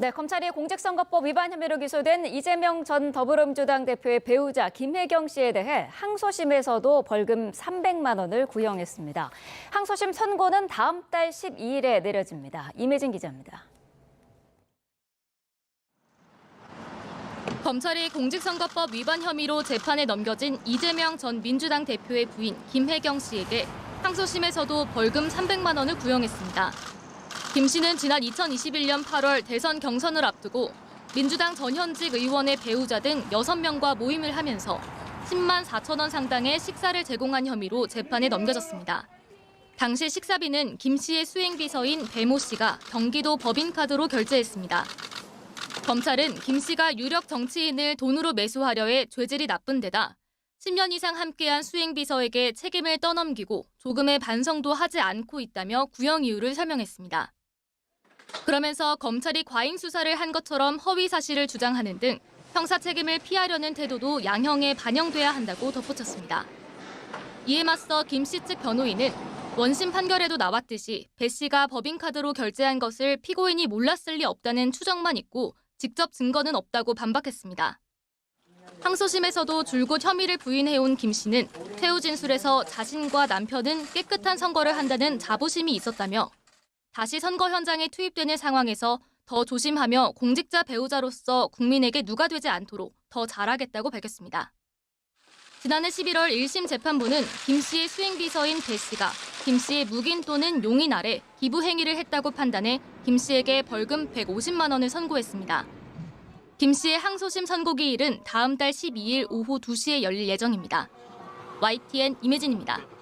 네, 검찰이 공직선거법 위반 혐의로 기소된 이재명 전 더불어민주당 대표의 배우자 김혜경 씨에 대해 항소심에서도 벌금 300만 원을 구형했습니다. 항소심 선고는 다음 달 12일에 내려집니다. 임혜진 기자입니다. 검찰이 공직선거법 위반 혐의로 재판에 넘겨진 이재명 전 민주당 대표의 부인 김혜경 씨에게 항소심에서도 벌금 300만 원을 구형했습니다. 김 씨는 지난 2021년 8월 대선 경선을 앞두고 민주당 전현직 의원의 배우자 등 6명과 모임을 하면서 10만 4천 원 상당의 식사를 제공한 혐의로 재판에 넘겨졌습니다. 당시 식사비는 김 씨의 수행비서인 배모 씨가 경기도 법인카드로 결제했습니다. 검찰은 김 씨가 유력 정치인을 돈으로 매수하려 해 죄질이 나쁜 데다 10년 이상 함께한 수행비서에게 책임을 떠넘기고 조금의 반성도 하지 않고 있다며 구형 이유를 설명했습니다. 그러면서 검찰이 과잉 수사를 한 것처럼 허위 사실을 주장하는 등 형사 책임을 피하려는 태도도 양형에 반영돼야 한다고 덧붙였습니다. 이에 맞서 김 씨 측 변호인은 원심 판결에도 나왔듯이 배 씨가 법인카드로 결제한 것을 피고인이 몰랐을 리 없다는 추정만 있고 직접 증거는 없다고 반박했습니다. 항소심에서도 줄곧 혐의를 부인해온 김 씨는 최후 진술에서 자신과 남편은 깨끗한 선거를 한다는 자부심이 있었다며 다시 선거 현장에 투입되는 상황에서 더 조심하며 공직자 배우자로서 국민에게 누가 되지 않도록 더 잘하겠다고 밝혔습니다. 지난해 11월 1심 재판부는 김 씨의 수행비서인 배 씨가 김 씨의 묵인 또는 용인 아래 기부 행위를 했다고 판단해 김 씨에게 벌금 150만 원을 선고했습니다. 김 씨의 항소심 선고 기일은 다음 달 12일 오후 2시에 열릴 예정입니다. YTN 임혜진입니다.